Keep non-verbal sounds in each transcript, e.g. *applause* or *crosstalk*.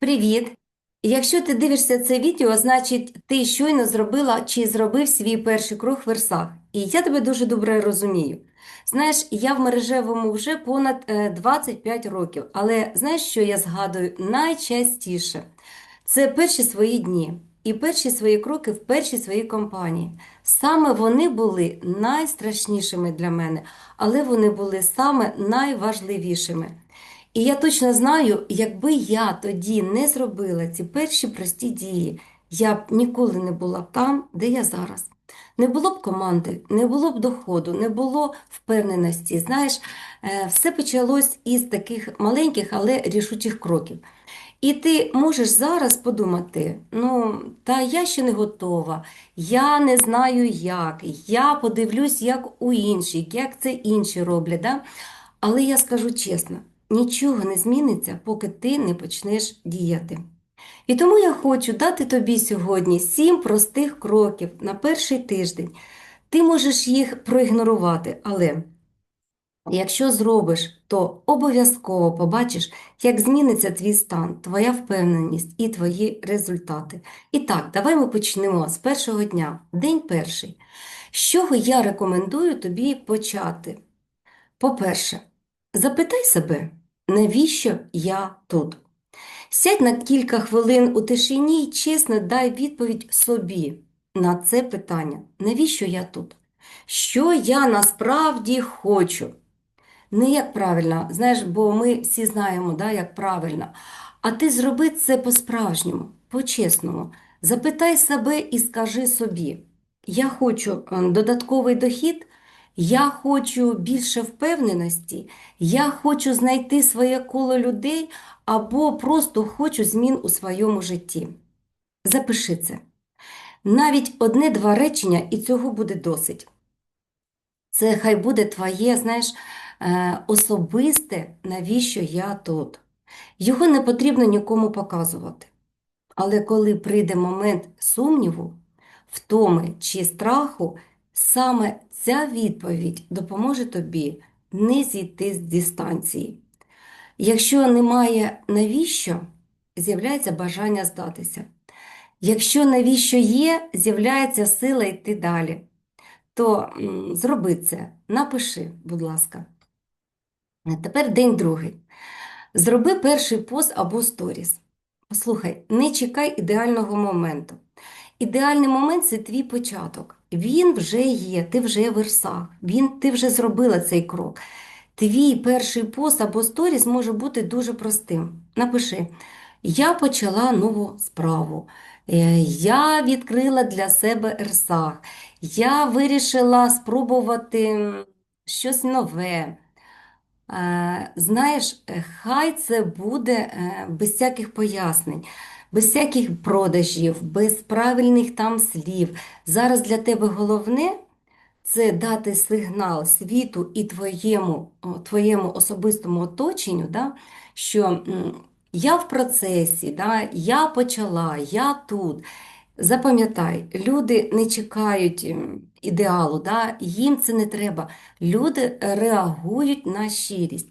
Привіт! Якщо ти дивишся це відео, значить ти щойно зробила чи зробив свій перший крок в версах. І я тебе дуже добре розумію. Знаєш, я в мережевому вже понад е, 25 років, але знаєш, що я згадую найчастіше? Це перші свої дні і перші свої кроки в першій своїй компанії. Саме вони були найстрашнішими для мене, але вони були саме найважливішими. І я точно знаю, якби я тоді не зробила ці перші прості дії, я б ніколи не була там, де я зараз. Не було б команди, не було б доходу, не було впевненості. Знаєш, е, все почалось із таких маленьких, але рішучих кроків. І ти можеш зараз подумати: ну, та я ще не готова, я не знаю як, я подивлюсь, як у інших, як це інші роблять. Да? Але я скажу чесно, нічого не зміниться, поки ти не почнеш діяти. І тому я хочу дати тобі сьогодні сім простих кроків на перший тиждень. Ти можеш їх проігнорувати, але якщо зробиш, то обов'язково побачиш, як зміниться твій стан, твоя впевненість і твої результати. І так, давай ми почнемо з першого дня, день перший. З чого я рекомендую тобі почати? По-перше, запитай себе, навіщо я тут? Сядь на кілька хвилин у тишині і чесно дай відповідь собі на це питання. Навіщо я тут? Що я насправді хочу? Не як правильно, знаєш, бо ми всі знаємо, да, як правильно. А ти зроби це по-справжньому, по-чесному. Запитай себе і скажи собі: я хочу е, додатковий дохід, я хочу більше впевненості, я хочу знайти своє коло людей або просто хочу змін у своєму житті. Запиши це. Навіть одне-два речення, і цього буде досить. Це хай буде твоє, знаєш, е, особисте, навіщо я тут. Його не потрібно нікому показувати. Але коли прийде момент сумніву, втоми чи страху, саме ця відповідь допоможе тобі не зійти з дистанції. Якщо немає навіщо, з'являється бажання здатися. Якщо навіщо є, з'являється сила йти далі. То зроби це, напиши, будь ласка. Тепер день другий. Зроби перший пост або сторіс. Послухай, не чекай ідеального моменту. Ідеальний момент це твій початок. Він вже є, ти вже версах, він, ти вже зробила цей крок. Твій перший пост або сторіс може бути дуже простим. Напиши: Я почала нову справу. Е, Я відкрила для себе ерсах. Я вирішила спробувати щось нове. Е, Знаєш, е, хай це буде без всяких пояснень, без всяких продажів, без правильних там слів. Зараз для тебе головне це дати сигнал світу і твоєму, твоєму особистому оточенню, да, що я в процесі, да, я почала, я тут. Запам'ятай, люди не чекають ідеалу, да, їм це не треба. Люди реагують на щирість.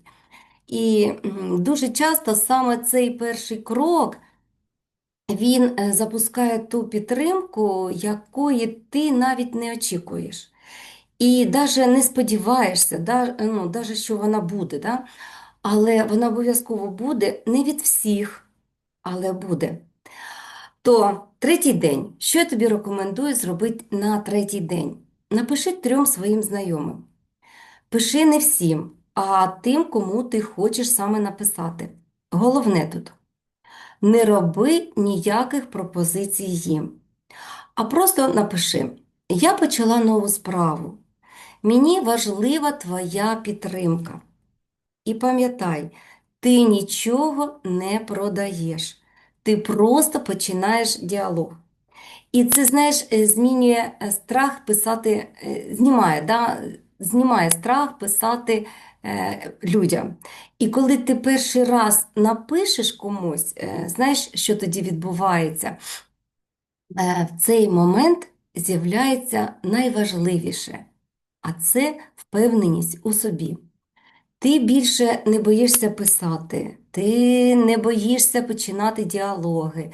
І дуже часто саме цей перший крок він е, запускає ту підтримку, якої ти навіть не очікуєш. І навіть не сподіваєшся, ну, даже, що вона буде, да? але вона обов'язково буде не від всіх, але буде. То третій день. Що я тобі рекомендую зробити на третій день? Напиши трьом своїм знайомим. Пиши не всім, а тим, кому ти хочеш саме написати. Головне тут не роби ніяких пропозицій їм, а просто напиши: Я почала нову справу. Мені важлива твоя підтримка. І пам'ятай, ти нічого не продаєш, ти просто починаєш діалог. І це, знаєш, е, змінює е, страх писати, е, знімає, да? Знімає страх писати е, людям. І коли ти перший раз напишеш комусь, е, знаєш, що тоді відбувається? Е, в цей момент з'являється найважливіше, а це впевненість у собі. Ти більше не боїшся писати, ти не боїшся починати діалоги.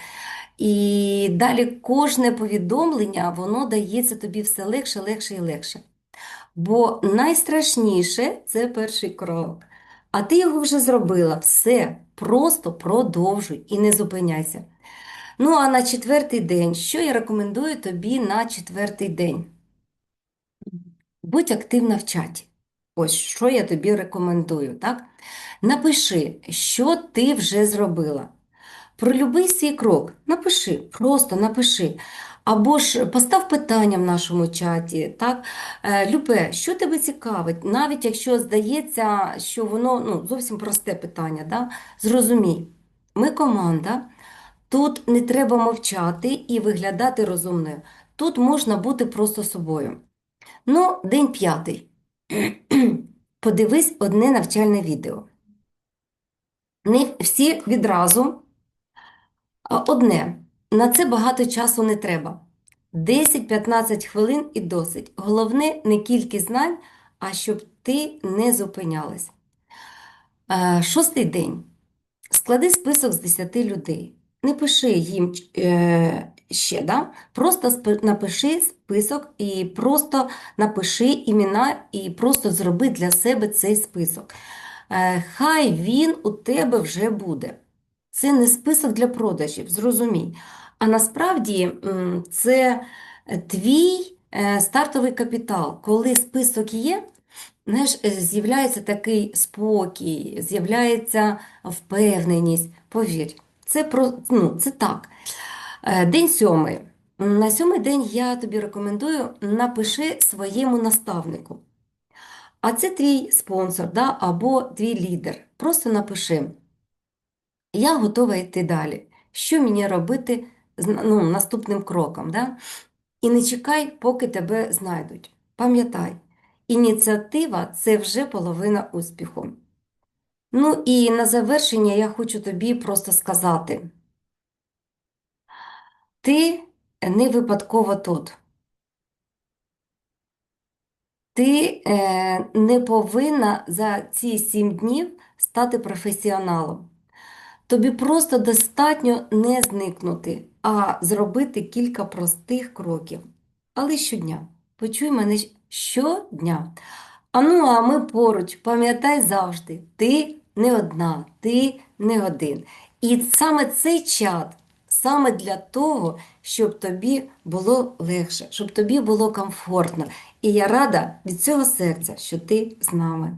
І далі кожне повідомлення, воно дається тобі все легше, легше і легше. Бо найстрашніше це перший крок. А ти його вже зробила. Все, просто продовжуй і не зупиняйся. Ну, а на четвертий день, що я рекомендую тобі на четвертий день? Будь активна в чаті. Ось що я тобі рекомендую, так? Напиши, що ти вже зробила. Про любий свій крок напиши, просто напиши. Або ж постав питання в нашому чаті. Так? Е, Любе, що тебе цікавить? Навіть якщо здається, що воно ну, зовсім просте питання. Да? Зрозумій, ми команда, тут не треба мовчати і виглядати розумною. Тут можна бути просто собою. Ну, день п'ятий. *clears throat* Подивись одне навчальне відео. Не всі відразу. Одне, на це багато часу не треба. 10-15 хвилин і досить. Головне не кількість знань, а щоб ти не зупинялась. Е, Шостий день. Склади список з 10 людей. Не пиши їм е, ще, да? просто напиши список і просто напиши імена і просто зроби для себе цей список. Е, хай він у тебе вже буде. Це не список для продажів, зрозумій. А насправді це твій е, стартовий капітал. Коли список є, знаєш, е, з'являється такий спокій, з'являється впевненість. Повір, це, про, ну, це так. Е, День сьомий. На сьомий день я тобі рекомендую напиши своєму наставнику. А це твій спонсор да, або твій лідер. Просто напиши. Я готова йти далі. Що мені робити ну, наступним кроком? Да? І не чекай, поки тебе знайдуть. Пам'ятай, ініціатива це вже половина успіху. Ну і на завершення я хочу тобі просто сказати: ти не випадково тут. Ти е, не повинна за ці сім днів стати професіоналом. Тобі просто достатньо не зникнути, а зробити кілька простих кроків. Але щодня. Почуй мене щодня. А ну, а ми поруч, пам'ятай завжди, ти не одна, ти не один. І саме цей чат саме для того, щоб тобі було легше, щоб тобі було комфортно. І я рада від цього серця, що ти з нами.